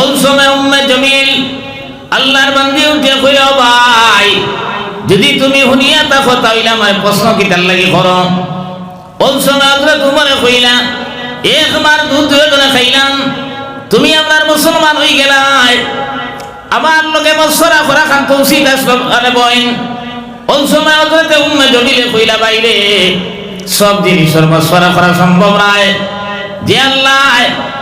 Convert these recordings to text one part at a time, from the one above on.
ওই সময় জমিল, আল্লাহর বান্দি উঠে কইল, ভাই, যদি তুমি শুনিয়া থাকো তাহলে আমার প্রশ্ন কি তার লাগি করো? ওই সময় আমরা তোমারে কইলা, একবার দুধ দুজনে খাইলাম, তুমি আপনার মুসলমান হয়ে গেলাই। আমার লোকে মৎসরা করা খান তুলসী দাস আরে বইন। ওই সময় হজরতে উম্মে জমিলে কইলা বাইরে সব জিনিসের মৎসরা করা সম্ভব নয়। যে আল্লাহ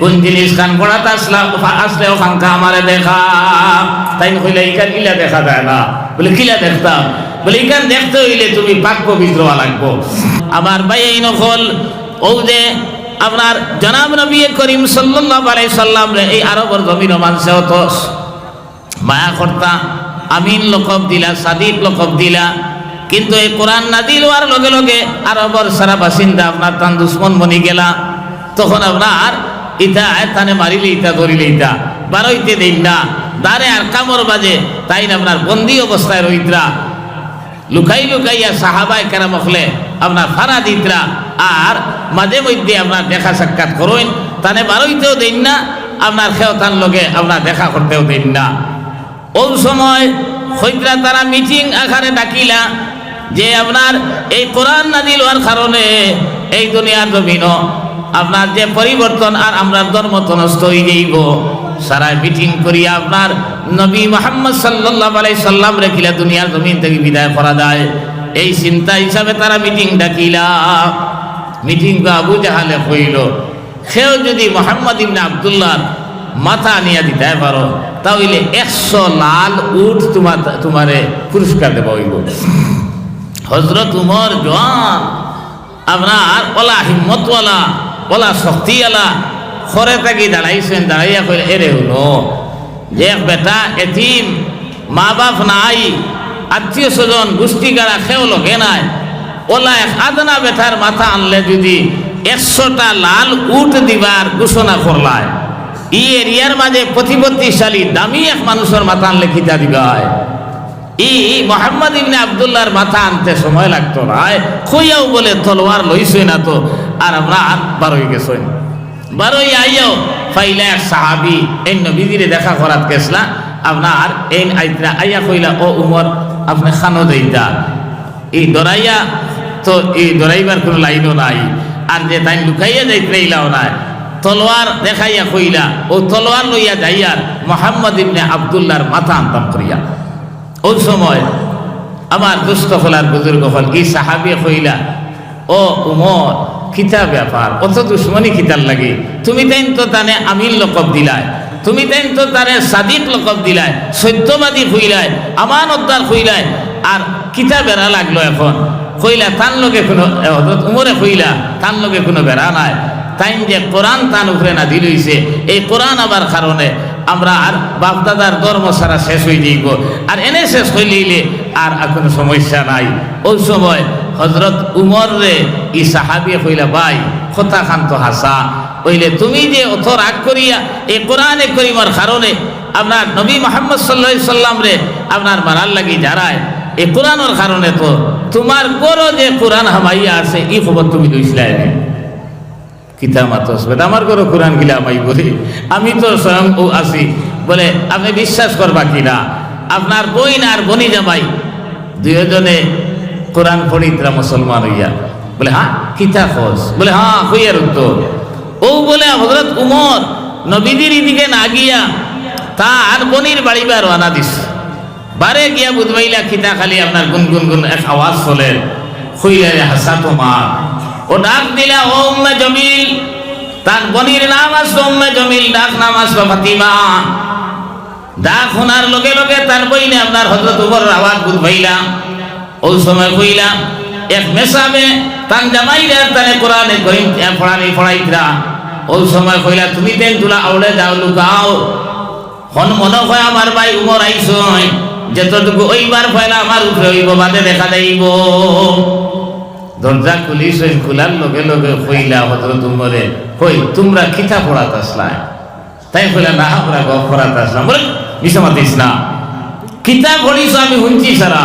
কোন জিনিস কান পড়াতে আসলাম আসলেও খাঙ্কা আমারে দেখা। তাই কইলা ইকান কিলা দেখা যায় না। বলে, কিলা দেখতাম? বলে ইকান দেখতে হইলে তুমি পাক পবিত্র লাগবো। আমার ভাই এই নকল, ও যে আপনার জনাব নবী করিম সাল্লাল্লাহু আলাইহি সাল্লাম এই আরবর জমিন মানসে তো মায়া কর্তা, আমিন লকব দিলা সাদিক লকব দিলা। কিন্তু এই কোরআন না দিল আর লগে লগে আরবর সারা বাসিন্দা আপনার তান দুশ্মন বনি গেলা। তখন আপনার ইটা তানে মারিলে ইটা ধরিলে ইতা। বারোইতে দিন না। দারে আর কামর বাজে, তাই আপনার বন্দি অবস্থায় রইতরা। লুকাই লুকাইয়া সাহাবাই কেরা মখলে আপনার ফারা দিতরা। আর মাঝে মধ্যে আপনার দেখা সাক্ষাৎ করুন। তানে বারোইতেও দিন না, আপনার খেও তার লগে আপনার দেখা করতেও দিন না। ওই সময় হইতরা তারা মিটিং আকারে ডাকিলা, যে আপনার এই কোরআন নাজিল হওয়ার কারণে এই দুনিয়ার জমিন আপনার যে পরিবর্তন আর আমরা ধর্মত নষ্ট হয়ে যাইব। সারা মিটিং করিয়া আপনার নবী মোহাম্মদ সাল্লাহ আলাই সাল্লাম রেখিলা দুনিয়ার জমিন থেকে বিদায় করা যায়। এই চিন্তা হিসাবে তারা মিটিং ডাকিলা। মিটিং আবু জাহালে কইল সেও যদি মোহাম্মদ ইবনে আবদুল্লাহ মাথা নিয়ে দিতে পারো, তাহলে একশো লাল উঠ তোমার তোমারে পুরস্কার দেব হইব। হজরত উমর জওয়ান, আপনার ওলা হিম্মতওয়ালা ওলা শক্তিওয়ালা খরে থাকি দাঁড়াইছেন, দাঁড়াইয়া কইলে, এরে হলো যে বেটা এতিম মা বাপ নাই, আত্মীয় স্বজন গোষ্ঠী গাড়া খেও লগে নাই, ওলা এক আদনা বেটার মাথা আনলে যদি একশোটা লাল উট দিবার ঘোষণা করলায়, ই এরিয়ার মাঝে প্রতিপত্তিশালী দামি এক মানুষের মাথা আনলে খিতা দিবা হয়? ই মোহাম্মদ ইবনে আবদুল্লাহর মাথা আনতে সময় লাগতো না খুইয়াও বলে তলোয়ার লইছই না তো। আর আর বারোই গেছই। বারোই আইয়াও ফাইলা এক সাহাবি, এই নবীজিরে দেখা করাত গেছলা আপনার এই আইতরা আইয়া কইলা, ও উমর, আপনি খানো দেইতা। এই দরাইয়া তো এই দরাইবার কোনো লাইনও নাই, আর যে তাই লুকাইয়া যাইতে নাই। তলোয়ার দেখাইয়া কইলা, ও তলোয়ার লইয়া যাইয়ার মোহাম্মদ ইবনে আবদুল্লাহর মাথা আনতাম করিয়া। ওই সময় আমার দুস্থ হলার বুজুর্গ হল, এই সাহাবি কইলা, ও উমর কিতা ব্যাপার অত দুশ্মনী কিতার লাগে। তুমি তাইন তো তানে আমিল লকব দিলায় তুমি তাইন তো তারে সাদিক লকব দিলায় সত্যবাদী হইলায় আমান উদ্দার হইলায় আর কিতা বেড়া লাগল এখন। কইলা তার লগে কোনো উমরে কইলা তার লগে কোনো বেড়া নাই। তাইন যে কোরআন তান উপরে না দিলইছে এই কোরআন আবার কারণে আমরা আর বাপদাদার ধর্ম সারা শেষ হয়ে যাইব। আর এনে শেষ হইলে আর কোনো সমস্যা নাই। ওই সময় হজরত উমর রে, ই সাহাবি কইলা, ভাই, কথা খান্ত হাসা। কইলে, তুমি যে অত রাগ করিয়া এ কোরআনে করিমার কারণে আপনার নবী মোহাম্মদ সাল্লাহ সাল্লাম রে আপনার মারার লাগি যারায় এ কোরআনের কারণে তো তোমার গরো যে কোরআন হামাইয়া আছে এই খবর তুমি লইছিলাই কিতা মাতস আমার ঘরে কোরআন গিলা আমাই বলি আমি তো স্বয়ং আছি। বলে, আপনি বিশ্বাস করবা কিনা? আপনার বইন আর বনি জামাই দুজনে কোরআন পড়িতরা মুসলমান হইয়া। বলে হ্যাঁ কিতা খোঁজ বলে হ্যাঁ হইয়ার উত্তর। ও বলে হজরত উমর নবীদের দিকে না গিয়া তার বনির বাড়িবার রানা দিস। বারে গিয়া বুধবাইলা খিতা খালি আপনার গুনগুন গুন এক আওয়াজ চলে, হইয়া হাসা তোমার। ও ডাক দিলা, ও উম্মে জমিল, তার বনির নাম আসলো উম্মে জমিল, ডাক নাম আসলো ফাতিমা। ডাক শোনার লগে লগে তার বইনে আপনার হজরত উপর আওয়াজ বুধ ভাইলা ওই সময় কইলা এক মেসাবে তান জামাইরা তানে কোরআনে করিম পড়ানি পড়াইতরা ওই সময় কইলা তুমি তেন তুলা আউলে যাও, লুকাও। হন মনে হয় আমার ভাই উমর আইসই, যতটুকু ওইবার পয়লা আমার উপরে হইব বাদে দেখা যাইব। দরজা খুলিস ওই খোলার লগে লগে কইলা হজরত উমরে, কই, তোমরা খিতা পড়াত আসলা? তাই কইলা, না, আমরা গপ পড়াত আসলাম। বলে মিশা মাতিস না কিতাব পড়িস আমি শুনছি, সারা?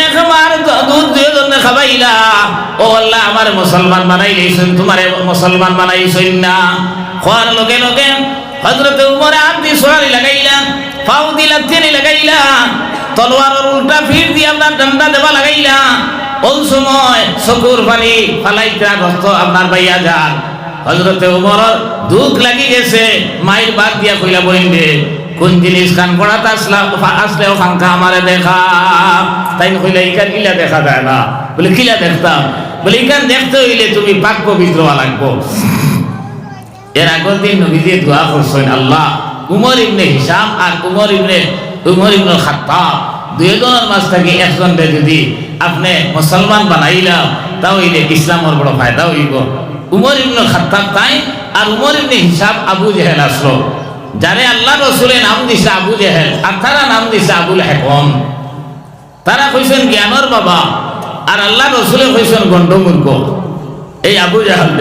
একবার দুধ দিয়ে জন্য খাবাইলা। ও আল্লাহ, আমার মুসলমান বানাই লইছেন তোমার মুসলমান বানাইছেন না। খোয়ার লোকে লোকে হজরতে উমরে দিয়ে সোয়ারি লাগাইলা, পাও দিলা তেনে লাগাইলা, তলোয়ারের উল্টা ফির দিয়ে আপনার ডান্ডা দেবা লাগাইলা। ওই সময় চকুর পানি ফালাইতে রক্ত আপনার বাইয়া যান। হজরতে উমর দুঃখ লাগি গেছে মাইর বাদ দিয়া কইলা বইন কোন জিনিস কান পড়াতে আসলাম আসলেও ফাঙ্কা আমারে দেখা। তাই কইলা ইকান ইলা দেখা যায় না? বলে, কিলা দেখতাম? বলে ইকান দেখতে হইলে তুমি পাক পবিত্র লাগবো। এর আগের দিন নবীজি দোয়া করছেন, আল্লাহ, উমর ইবনে হিসাম আর উমর ইবনে উমর ইবনে খাত্তাব দুইজনের মাঝ থেকে একজনকে যদি আপনি মুসলমান বানাইলাম তাহলে ইসলামের বড় ফায়দা হইব। উমর ইবনে খাত্তাব তাই, আর উমর ইবনে হিসাব আবু জেহেল আসলো। যারে আল্লাহ রসুলের নাম দিছে আবু জেহেল, আর তারা নাম দিছে আবুল হেকম। তারা কইছেন জ্ঞানর বাবা, আর আল্লাহ রসুলে কইছেন গন্ডমূর্খ এই আবু জাহাল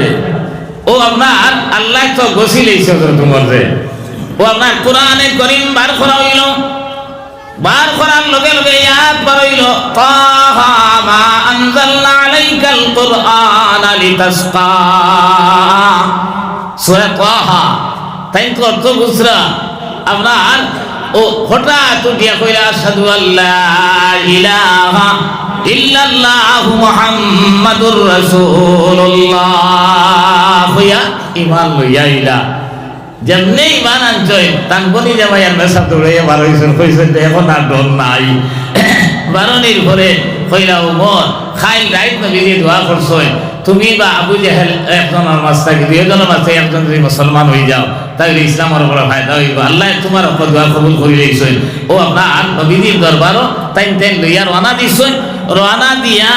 ও আপনার আল্লাহ তো গসি লেছে তোমার ও আপনার কোরআনে করিম বার করা হইল বার করার লগে লগে ইয়াদ বার হইল তাহা মা আনজালনা আলাইকাল কুরআন লিতাসকা। সূরা তাহা। তাই তো অর্থ বুঝরা আপনার ও হঠাৎ উঠিয়া কইলা আশহাদু আল্লাহ ইলাহা ইল্লাল্লাহু মুহাম্মাদুর রাসূলুল্লাহ। হইয়া ইমান লইয়া ইলা যেমনি ইমান আনছই তান বনি জামাই আর নেশা দৌড়াইয়া বার হইছেন, কইছেন এখন আর ডর নাই। বারণির ঘরে কইলা উমর, খাইল রাইত নবী দোয়া করছই। তুমি বা আবু জাহেল একজনের মাছ থাকি, দুইজনের মাছ থেকে একজন যদি মুসলমান হয়ে যাও, তাহলে ইসলামের উপরে ফায়দা হইব। আল্লাহ তোমার উপর দোয়া কবুল করে লইছেন ও আপনার নবীদের দরবারও তাই তাই লইয়া রওনা দিছেন। রওনা দিয়া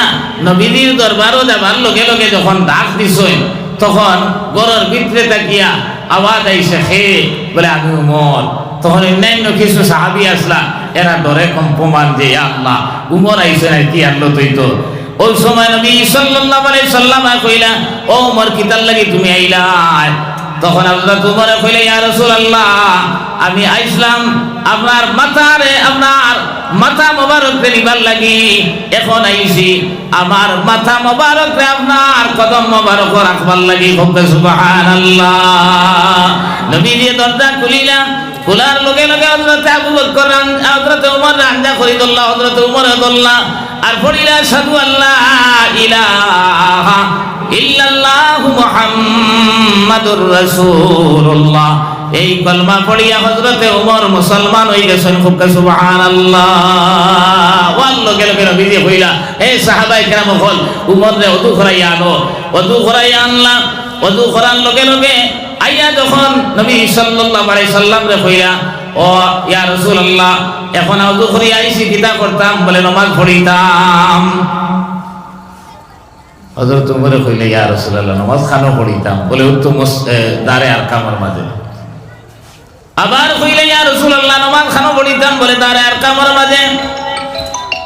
নবীদের দরবারও যাবার লগে লগে যখন ডাক দিছেন, তখন গরর ভিতরে তাকিয়া আওয়াজ আইসে হে, বলে আমি উমর। তখন অন্যান্য কিছু সাহাবি আসলা, এরা ডরে কম্পমান যে আল্লাহ, উমর আইসে না কি আনলো তুই ওই সময় নবী সাল্লাল্লাহু আলাইহি সাল্লাম কইলা ও উমর কিতার লাগি তুমি আইলা? তখন হযরত উমর কইলা ইয়া রাসূলুল্লাহ, আমি আইসলাম, আপনার মাথারে, আপনার মাথা মোবারক নিবার লাগি, এখন আইছি, আমার মাথা মোবারক আপনার কদম মোবারক রাখবার লাগি হোক সুবহানাল্লাহ। নবী দিয়ে দরজা খুলিলাম খোলার লগে লগে হযরত আবু বকর হযরত উমর রান্দা খরিদুল্লাহ হযরত উমর আব্দুল্লাহ আর পড়িলা সাধু আল্লাহ ইল্লাল্লাহু এই কলমা পড়িয়া হযরতে উমর মুসলমান হয়ে গেছেন। খুব সুবহানাল্লাহ। ওয়াল লগে লগে নবী দিয়ে কইলা হে সাহাবায়ে কেরাম হল উমর রে ওদু করাইয়া আনো ওদু করাইয়া আনলা ওদু করার লগে লগে আইয়া যখন নবী সাল্লাল্লাহু আলাইহি সাল্লাম রে কইলা ও ইয়া রাসূলুল্লাহ, এখন ওদু করি আইছি কিতা করতাম, বলে নামাজ পড়িতাম। হযরত উমরে কইলে, ইয়া রাসূলুল্লাহ, নামাজ খানো পড়িতাম। বলে, উত্তম দারে আর কামার মাঝে। আবার কইলে, ইয়া রাসূলুল্লাহ, নামাজ খানো পড়িতাম। বলে দারে আর কামার মাঝে।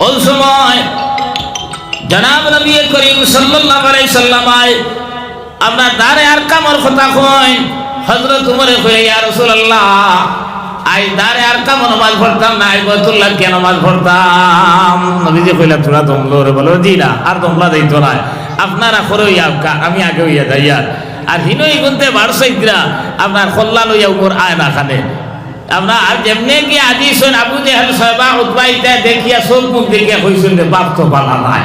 ওই সময় জনাব নবী করিম সাল্লাল্লাহু আলাইহি সাল্লাম আপনার দারে আর কামর কথা কই? হযরত উমরে কইলে ইয়া রাসূলুল্লাহ, আই দারে আর কাম নামাজ পড়তাম না, আই বতুল্লাহ কে নামাজ পড়তাম? নবীজি কইলা, তোরা দমলো রে বলো, জি না, আর দমলা যাইতো না। আপনারা করে হইয়া আমি আগে হইয়া যাইয়া আর। আর হিনই গুনতে বারসাইতরা আপনার কল্লা লইয়া উপর আয় না খানে। আমরা আর যেমনি কি আজি শুন আবু জেহেল সবা উৎপাইতা দেখিয়া সব মুখ দেখিয়া কইছেন বাপ তো বালা নাই।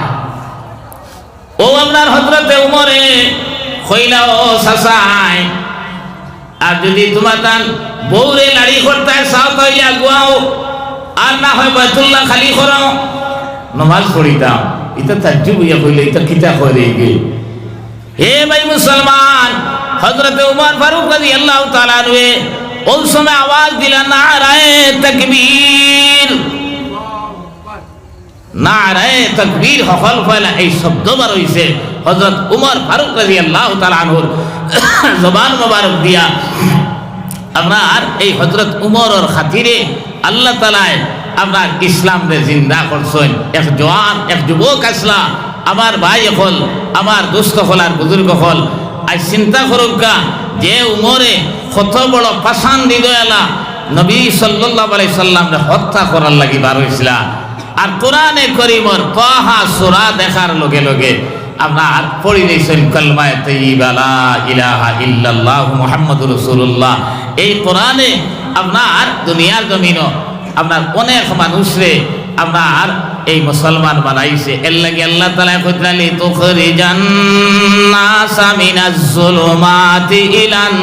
ও আপনার হজরতে উমরে আর যদি তোমার তান বউরে লাড়ি করতে চাও আগুয়াও আর না হয় বয়তুল্লাহ খালি করো নমাজ পড়িতাম। এটা তাজ্জুব ইয়া কইলে এটা কিতা করে গে? হে ভাই মুসলমান, হযরত উমর ফারুক রাদিয়াল্লাহু তাআলা নুয়ে ওই সময় আওয়াজ দিলেন নারায়ে তাকবীর। নারায়ে তাকবীর, হফল ফয়লা, এই শব্দ বার হইছে হযরত উমর ফারুক রাদিয়াল্লাহু তাআলা আনহুর জবান মোবারক দিয়া। আপনার এই হজরত উমরের খাতিরে আল্লাহ তালায় আপনার ইসলাম রে জিন্দা করছেন। এক জওয়ান, এক যুবক আসলা, আমার ভাই হল, আমার দুস্থ হল আর বুজুর্গ হল। আজ চিন্তা করুকা যে উমরে কত বড় পাশান হৃদয়ালা নবী সাল্লাল্লাহু আলাইহি সাল্লাম রে হত্যা করার লাগি বার হইছিলা। আর কোরআনে করিমর পাহা সূরা দেখার লগে লগে আপনার পড়ি দিয়েছেন কলমায় তৈবা লা ইলাহা ইল্লাল্লাহ মুহাম্মাদুর রাসূলুল্লাহ। এই কোরআনে আপনার দুনিয়ার জমিনও আপনার অনেক মানুষরে আপনার এই মুসলমান বানাইছে। এর লাগে আল্লাহ তাআলা কইতালি তুখরিজান নাসা মিনাজ জুলুমাতি ইলান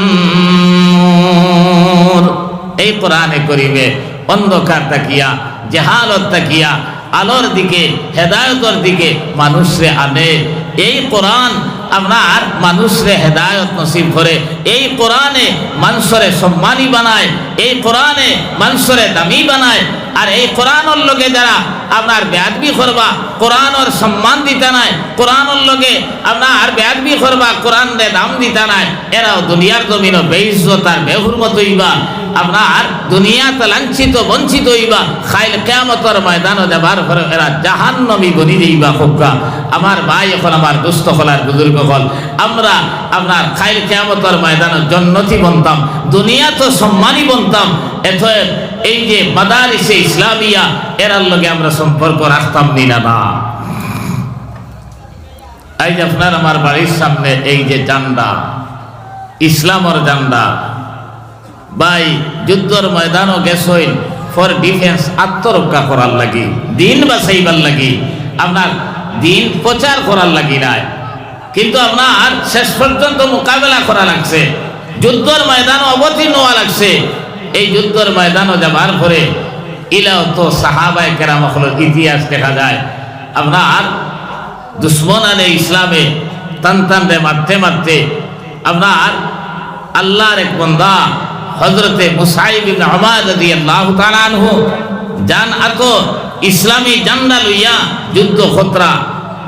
নূর। এই কোরআনে করিবে অন্ধকার তাকিয়া জেহালত তাকিয়া, আলোর দিকে, হেদায়তর দিকে মানুষরে আনে। এই কোরআন আপনার মানুষরে হেদায়ত নসিব করে। এই কোরআনে মানুষরে সম্মানী বানায়। এই কোরআনে মানুষরে দামি বানায়। আর এই কোরআনর লগে যারা আপনার বেয়াদবি করবা, কোরআনর সম্মান দিতে নাই, কোরআনর লগে আপনার বেয়াদবি করবা কোরআন রে দাম দিতে নাই, এরাও দুনিয়ার জমিন বেইজ্জত আর বেহুরমত হইবা। আপনার দুনিয়াতে লাঞ্ছিত, বঞ্চিত হইবা। খাইল কেমতর ময়দান দেবার করে এরা জাহান নবী বনি যাইবা খোকা। আমার ভাই এখন আমার দুস্থ হলার বুজুর্গ হল। আমরা আপনার খাইল কেমতর ময়দান জন্নতি বনতাম, দুনিয়া তো সম্মানী বনতাম। এত এই যে মাদারিসে ইসলামিয়া, এরার লগে আমরা সম্পর্ক রাখতাম নিনা না। এই যে আপনার আমার বাড়ির সামনে এই যে জান্ডা, ইসলামর জান্ডা বাই যুদ্ধর ময়দানও গেছইন ফর ডিফেন্স আত্মরক্ষা করার লাগি। দিন বাঁচাইবার লাগি। আপনার দিন প্রচার করার লাগি নাই। কিন্তু আপনার শেষ পর্যন্ত মোকাবেলা করা লাগছে। যুদ্ধর ময়দান অবতীর্ণ হওয়া লাগছে। এই যুদ্ধর ময়দানও যাবার পরে ইলাও তো সাহাবায় কেরাম ইতিহাস দেখা যায়। আপনার দুশ্মন আলে ইসলামে টান রে মারতে মারতে। আপনার আল্লাহর এক বন্দা হজরতে মুসাইব ইবনে উমার রাদিয়াল্লাহু তাআলা আনহু জান আতো ইসলামী জান্ডা লইয়া যুদ্ধ খতরা,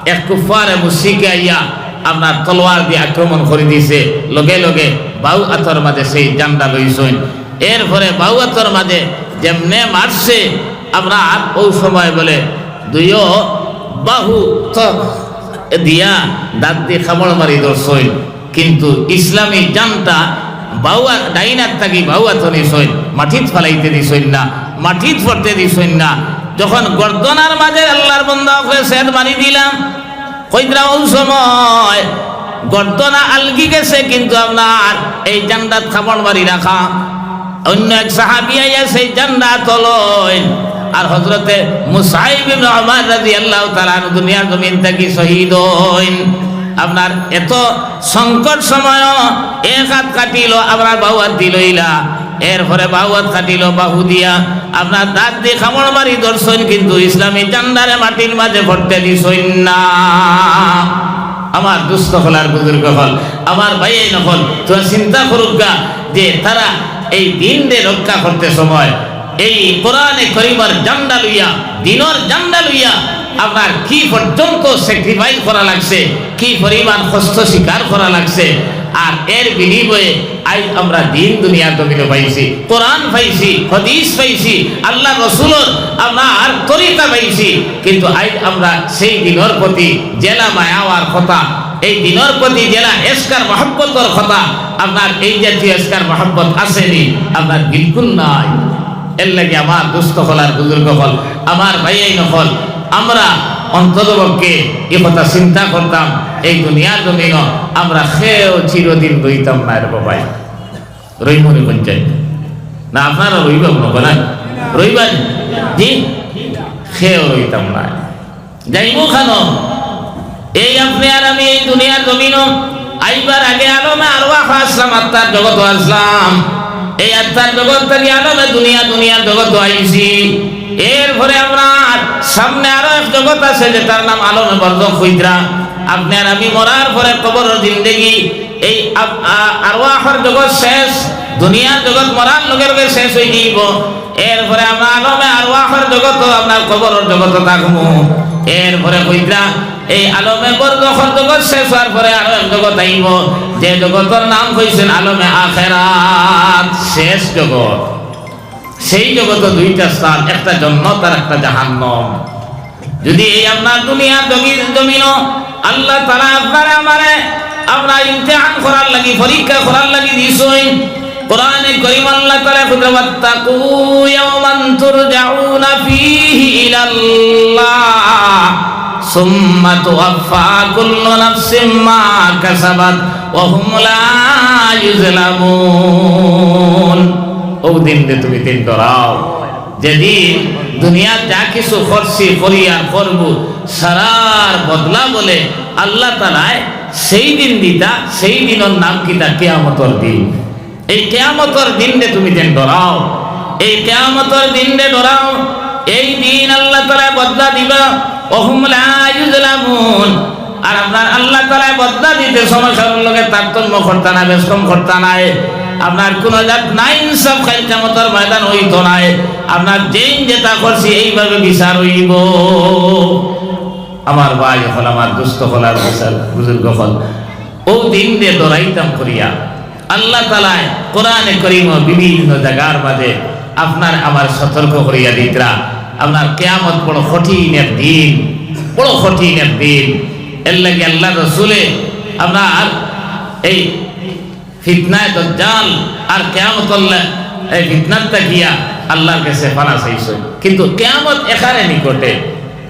এক কুফারে মুশরিকে আইয়া আপনার তলোয়ার দিয়ে আক্রমণ করে দিয়েছে লগে লগে বাউ আতর মাঝে সেই জান্ডা লইছেন এরপরে বাউ আতর মাঝে যেমনে মারছে আপনার ওই সময় বলে, দুইও বাহু দিয়া দাঁত দিয়ে খামড় মারি দর্শন কিন্তু ইসলামী জানটা বাউয়া ডাইনার থাকি বাউয়া তো নিছইন মাটিত ফালাইতে দিছইন না, মাটিত পড়তে দিছইন না। যখন গর্দনার মাঝে আল্লাহর বন্ধা হয়ে সেদ মারি দিলাম কইদ্রা ওই সময়, গর্দনা আলগি গেছে কিন্তু আপনার এই জান্ডাত খাবড় মারি রাখা। অন্য এক সাহাবি আইয়া সেই জান্ডা তলইন আর হজরতে মুসাইব উমর রাদিয়াল্লাহু তাআলা আনহু দুনিয়ার জমিন থেকে শহীদ হইন আপনার এত সংকট সময় এক হাত কাটিল, আপনার বাহু হাত দিলইলা এরপরে বাহু হাত কাটিল বাহু দিয়া। আপনার দাঁত দিয়ে খামড় মারি দর্শন কিন্তু ইসলামী চান্দারে মাটির মাঝে ভরতে দিছইন না। আমার দুস্থ হল আর বুজুর্গ হল, আমার ভাই নকল তো চিন্তা করুক গা যে তারা এই দিন রে রক্ষা করতে সময়, এই কোরআনে করিমার জান্ডা লইয়া, দিনর জান্ডা লইয়া আপনার কি পর্যন্ত স্যাক্রিফাইস করা লাগছে? কি পরিমাণ কষ্ট স্বীকার করা লাগছে? আর এর বিনিময়ে আজ আমরা দিন দুনিয়ার জমিনে পাইছি, কোরআন পাইছি, হদিস পাইছি, আল্লাহ রসুলর আপনার তরিকা পাইছি। কিন্তু আজ আমরা সেই দিনের প্রতি জেলা মায়াওয়ার কথা, এই দিনের প্রতি জেলা এসকার মহব্বতর কথা, আপনার এই জাতীয় এসকার মহব্বত আসেনি, আপনার বিলকুল নাই। এর লাগে আমার দুস্থ হল আর বুজুর্গ হল, আমার ভাইয়াই নকল আমরা অন্ততপক্ষে এ কথা চিন্তা করতাম, এই দুনিয়ার জমিন আমরা খেয়েও চিরদিন রইতাম না রে বাবাই রইমনি পঞ্চায়েত। না, আপনারা রইবেন না? রইবেন জি? খেয়েও রইতাম না যাইব খানো, এই আপনি আর আমি এই দুনিয়ার জমিন আইবার আগে আলমে আরও আসলাম, আত্মার জগৎ আসলাম। এই আত্মার জগৎ থেকে আলমে দুনিয়া দুনিয়ার জগৎ আইছি। এরপরে আমরা সামনে আরও এক জগৎ আছে যে তার নাম আলমে বর্ধক হইদ্রা আপনি আর আমি মরার পরে কবর জিন্দেগি, এই আরওয়াহর জগৎ শেষ, দুনিয়ার জগৎ মরার লোকের লোকে শেষ হয়ে যাইব এরপরে আমরা আলমে আরওয়াহর জগৎ আপনার কবরের জগৎ থাকব এরপরে কইরা এই আলমে বরদখল জগৎ শেষ হওয়ার পরে আরও এক জগৎ আইব। যে জগতের নাম হয়েছেন আলমে আখেরাত, শেষ জগৎ। সেই জগতে দুইটা স্থান, একটা জন্নত আর একটা জাহান্নম। যদি এই আপনার দুনিয়া জমিন জমিন আল্লাহ তারা আপনারে আমারে আমরা ইমতিহান করার লাগি, পরীক্ষা করার লাগি দিছই কোরআনে করিম আল্লাহ তাআলা খুদা ওয়াত্তাকু ইয়াওমান তুরজাউনা ফীহি ইলাল্লাহ, সুম্মা তুওয়াফা কুল্লু নাফসিম মা কাসাবাত, ওয়া হুম লা ইউজলামুন ও দিন দে তুমি দিন ডরাও যেদিন দুনিয়া যা কিছু করছি করিয়া করব, সারার বদলা বলে আল্লাহ তালায় সেই দিন দিতা, সেই দিনের নাম কিতা কেয়ামতর দিন। এই কেয়ামতর দিন তুমি দিন ডরাও এই কেয়ামতর দিন ডরাও এই দিন আল্লাহ তালায় বদলা দিবা। অহুম লা ইউজলামুন। আর আপনার আল্লাহ তালায় বদলা দিতে সমস্যার লোকের তারতম্য করতা না বেশ কম করতা নাই। আপনার কোন নাই, সব খাই কামতর ময়দান হইতো নাই আপনার যেই যেটা করছি, এইভাবে বিচার হইব। আমার ভাই হল, আমার দুস্থ হল, আর বুজুর্গ হল। ও দিন দিয়ে দৌড়াইতাম করিয়া। আল্লাহ তালায় কোরআনে করিম বিভিন্ন জায়গার মাঝে আপনার আমার সতর্ক করিয়া দিতরা। আপনার কেয়ামত বড় কঠিনের দিন, বড় কঠিনের দিন। এর লাগে আল্লাহ রসুলে আপনার এই ফিতনায় দজ্জাল, আর কেয়ামত এই ফিতনাতটা গিয়া আল্লাহর কাছে ফানা চাইছে। কিন্তু কেয়ামত এখানে নিকটে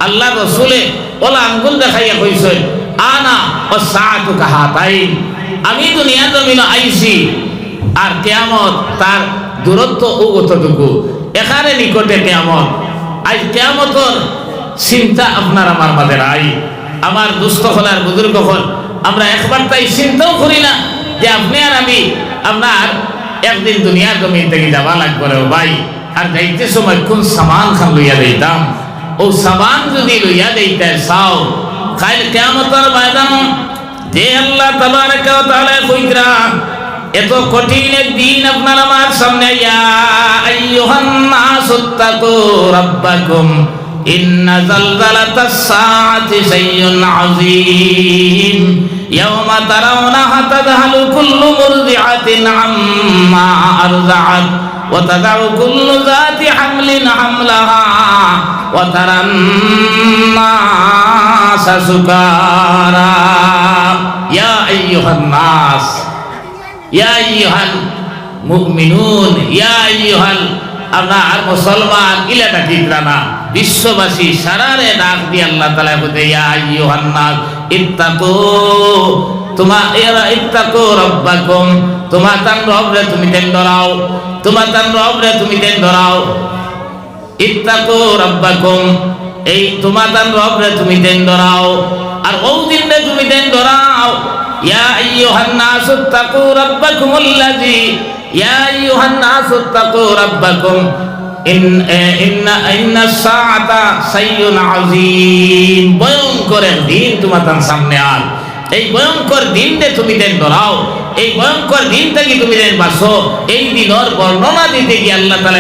আল্লাহ রসুলে ওলা আঙ্গুল দেখাইয়া কইছে আনা ও সাতু কাহাতাইন। আমি দুনিয়া জমিন আইছি, আর কেয়ামত তার দূরত্ব ও অতটুকু এখানে নিকটে কেয়ামত। আজ কেয়ামতর চিন্তা আপনার আমার মাঝে নাই। আমার দুস্থ হল আর বুজুর্গ হল। আমরা একবার তাই চিন্তাও করি না। যে আপনি আর আমি, আপনার একদিন দুনিয়া তুমি থেকে যাওয়া লাগবে ভাই। আর যাইতে সময় কোন সামান খান লইয়া দিতাম ও সামান যদি লইয়া দিতে চাও, কাল কেমতর বাদাম যে আল্লাহ তাবারাক ওয়া তাআলা কইরা, এত কঠিন দিন আপনার আমার সামনে ইয়া আইয়ুহান নাসুত্তাকু রাব্বাকুম, ইন্না জালজালাতাস সাআতি সাইয়ুন আযীম। يوم ترونها تذهل كل مرضعة عما أرضعت وتضع كل ذات حمل حملها وترى الناس سكارى يا أيها الناس يا أيها المؤمنون يا أيها আপনার মুসলমান ইলাকা ঠিক না বিশ্ববাসী সারারে ডাক দিয়ে আল্লাহ তালা বলতে ইয়াহান্নাস ইত্তাকো, তোমা, এরা ইত্তাকো রব্বাকুম, তোমা তান রবরে তুমি দেন ধরাও, তোমা তান রবরে তুমি দেন ধরাও, ইত্তাকো রব্বাকুম, এই তোমা তান রবরে তুমি দেন ধরাও, আর ও দিনে তুমি দেন ধরাও, ইয়া আইয়ুহান্নাস, ইত্তাকো রব্বাকুম আল্লাযী ইয়া আইয়ুহান্নাস, ইত্তাকো রব্বাকুম ভয়ঙ্কর দিন তোমার সামনে আর। এই ভয়ঙ্কর দিনতে তুমি দেন ধরাও। এই ভয়ঙ্কর দিন থেকে তুমি দেন বাসো। এই দিনের বর্ণনা দিতে গিয়ে আল্লাহ তালা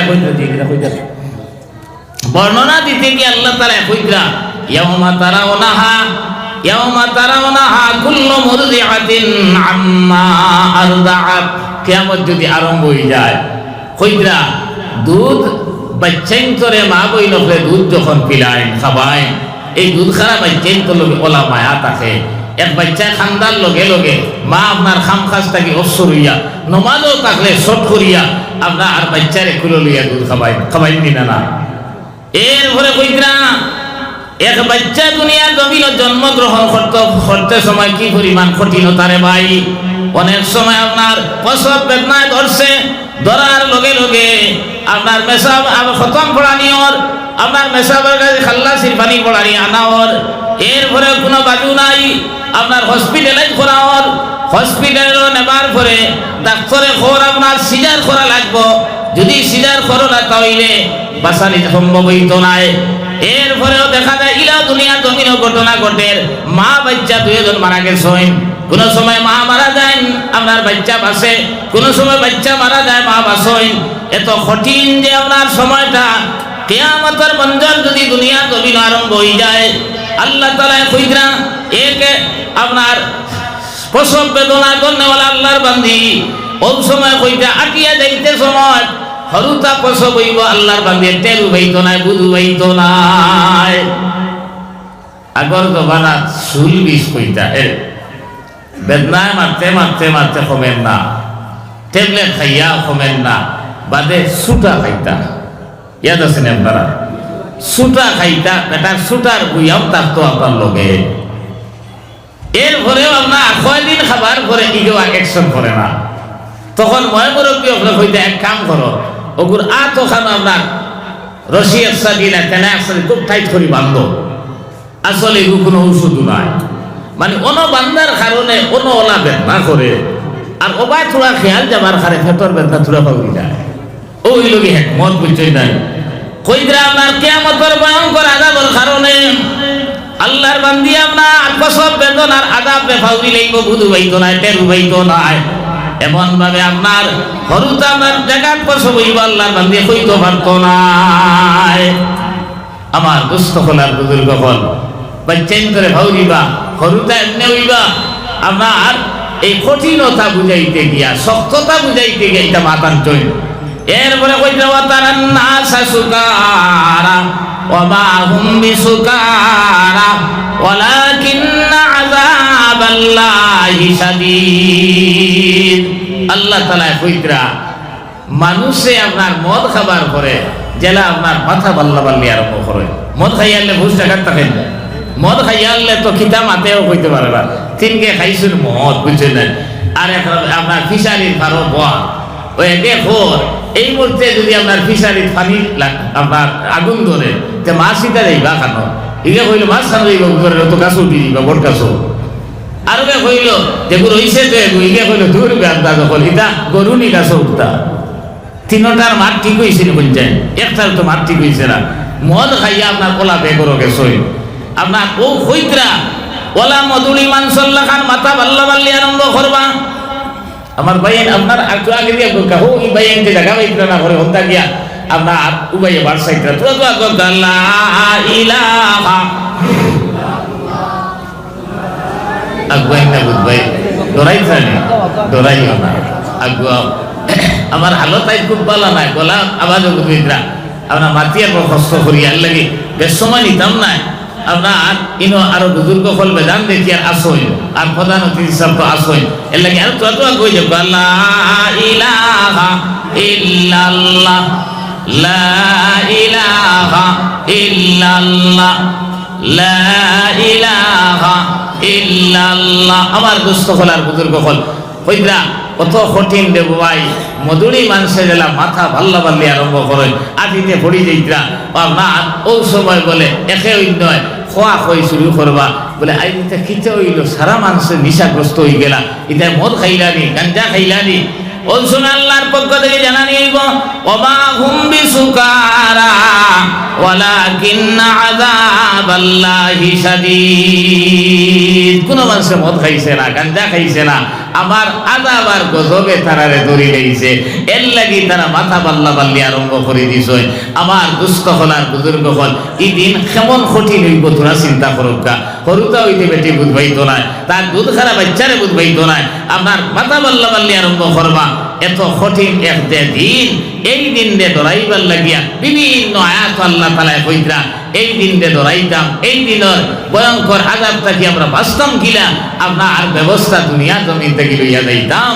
বর্ণনা দিতে গিয়ে আল্লাহ তালা কইরা ইয়ামা তারা ওনাহা ইয়ামা তারা ওনাহা কুল্লু মুরদিআতিন আম্মা আরদাআত কিয়ামত যদি আরম্ভ হয়ে যায়। কইরা দুধ বাচ্চাইন তোরে মা বই নকলে দুধ যখন পিলায় খাবায় এই দুধ খারা বাচ্চাইন লগে ওলা মায়া থাকে। এক বাচ্চা খান্দার লগে লগে মা আপনার খাম খাস থাকি অসর হইয়া নমাজও থাকলে শট করিয়া আপনার আর বাচ্চারে খুলে লইয়া দুধ খাবাই খাবাই নিনা না। এর ঘরে এক বাচ্চা দুনিয়ার জমিন জন্মগ্রহণ করতে করতে সময় কি পরিমাণ কঠিনতারে ভাই? অনেক সময় আপনার প্রসব বেদনায় ধরছে ধরার লগে লগে আপনার মেসাব খতম পড়ানি ওর আপনার মেসাবের কাছে খাল্লাসির পানি পড়ানি আনা ওর। এরপরে কোনো বাজু নাই, আপনার হসপিটালাইজ করা ওর। হসপিটালে নেবার পরে ডাক্তারে খোর, আপনার সিজার করা লাগবো। যদি সিজার করো না তাহলে বাসানি সম্ভব হইতো নাই। এরপরেও দেখা যায়, ইলা দুনিয়া জমিনও ঘটনা ঘটে। মা বাচ্চা দুইজন মারা গেছেন কোন সময় মা মারা যায়, আপনার বাচ্চা বাসে। কোন সময় বাচ্চা মারা যায়, মা বাসেন এত কঠিন যে আপনার সময়টা। কেয়ামতের মঞ্জল যদি দুনিয়া জমিন আরম্ভ হয়ে যায়, আল্লাহ তালা কইরা একে আপনার প্রসব বেদনা করনেওয়ালা আল্লাহর বান্দি। ওই সময় কইটা আটিয়া যাইতে সময় হরুতা প্রসব বইব, আল্লাহর বান্দি তেল হইতো নাই বুধু হইতো নাই আগর জবানা চুল বিষ কইতা, এ, বেদনায় মারতে মারতে মারতে কমেন না। ট্যাবলেট খাইয়া কমেন না, বাদে সুটা খাইতা। ইয়াদ আছেন আপনারা? সুটা খাইতা, বেটার সুটার বুঝাও তার তো আপনার লগে। এরপরেও আপনার কয়দিন খাবার পরে ইগো অ্যাকশন করে না। তখন ময় মুরব্বী হইতে এক কাম করো ওগুর আ তখন আপনার রশি একসা দিন কেন একসা খুব টাইট করে বান্ধ আসলে এগুলো কোনো ওষুধ নাই। মানে অন বান্দার কারণে অন ওলা বেদনা করে। আর ওবায় থোড়া খেয়াল যাবার খারে ফেতর বেদনা থোড়া পাবি যায়। ওই লোকে মত বুঝছই নাই। কইদ্রা আপনার কেয়ামতের ভয়ঙ্কর আজাবের কারণে আল্লাহর বান্দি আপনার প্রসব বেদনার আদাব বেফাউরি লইব বুধু হইতো নাই টেরু হইতো নাই। এমন ভাবে আপনার হরুতা আপনার জায়গার প্রসব হইব আল্লাহর বান্দি হইতো পারতো নাই আমার দুস্থ হলার বুজুর্গ হল বা চেন করে ভাউরিবা হরুতা এমনি হইবা। আপনার এই কঠিনতা বুঝাইতে গিয়া শক্ততা বুঝাইতে গিয়া এটা মাতান চইল। এরপরে কইতে ওয়াতারান নাসা সুকারা ওমা হুম আযাবাল্লাহি শাদীদ আল্লাহ তাআলা কইতরা মানুষে আপনার মদ খাবার পরে জেলা আপনার মাথা বাল্লা বাল্লি আরম্ভ করে। মদ খাইয়া আনলে ঘুষ টাকার থাকেন মদ খাইয়া আনলে তো খিতা মাতেও কইতে পারে না। তিনকে খাইছুন মদ, বুঝছেন না? আর এখন আপনার ফিশারির কারও বয়া ওই দেখো এই মুহূর্তে যদি আপনার ফিশারির পানি আপনার আগুন ধরে, তে মাছ ইটা যাইবা খানো ইগে কইলো, মাছ খানো যাইবা তো কাছো উঠি যাইবা বট কাছো আর কে কইল, যে গুরু হইছে তো এগু ইগে কইল দূর বেদা দখল ইটা গরু নি কাছো উঠতা তিনটার মাঠ ঠিক হয়েছে নি বলছেন। একটার তো মাঠ ঠিক হয়েছে না। মদ খাইয়া আপনার ওলা বেগরো গেছই আপনার ও হইতরা ওলা মধুরি মানসল্লা খান, মাথা বাল্লা বাল্লি আরম্ভ করবা। আমার ভাইয়েন আপনার একটু আগে দিয়ে হো, এই ভাইয়েন যে জায়গা বাইতরা না করে হন্তা গিয়া, আপনার উবাইয়ে বারসাইতরা তো তো গাল্লা ইলাহা। আগুয়াই না বুঝবাই ডরাই জানি ডরাই না। আগুয়া আমার হালত আই খুব ভালো নাই। গলা আওয়াজ বুঝিরা আপনার মাতিয়ার বড় কষ্ট করি আর লাগে। বেশ সময় নিতাম না আপনার ইনো আরও বুজুর্গ ফল বেদান দেখি আর আসই আর প্রধান অতিথি সব তো আসই এর লাগে আর তো তো কই যে লা ইলাহা ইল্লাল্লাহ। লা ইলাহা ইল্লাল্লাহ। লা ইলাহা ইল্লাল্লাহ। আমার দুস্থ হল আর বুজুর্গ হল। হইদ্রা কত কঠিন দেব ভাই মধুরি মানুষে গেলা মাথা ভাল্লা ভাল্লি আরম্ভ করেন। আদিতে পড়ি যাইতরা। না ও সময় বলে, একে ওই নয়, খোয়া খই শুরু করবা। বলে, আই এটা খিচে হইল? সারা মানুষের নিশাগ্রস্ত হয়ে গেলা। এটা মদ খাইলানি, গাঞ্জা খাইলানি। সময় আল্লাহর পক্ষ থেকে জানানি হইব ওমা হুম বিসুকারা, ওয়ালাকিন্না আযাবাল্লাহি শাদীদ। কোন মানুষে মদ খাইছে না গাঞ্জা খাইছে না আমার আযাব আর গজবে তারারে ধরি লইছে এর লাগি তারা মাথা বাল্লা বাল্লি আরম্ভ করে দিছে। আমার দুস্থ হলার বুজুর্গ হল এই দিন কেমন কঠিন হইব তোরা চিন্তা করুক গা হরুতা হইতে বেটি বুধবাইত নাই। তার দুধ খারাপ বাচ্চারে বুধবাইত নাই। আপনার মাথা বাল্লা বাল্লি আরম্ভ করবা। এত কঠিন এক যে দিন। এই দিন দে দরাইবার লাগিয়া বিভিন্ন আয়াত আল্লাহ তালায় কইতরা এই দিন দে দরাইতাম। এই দিনের ভয়ঙ্কর আজাব থাকি আমরা বাস্তব কিলা আপনার ব্যবস্থা দুনিয়া জমিন থেকে লইয়া যাইতাম।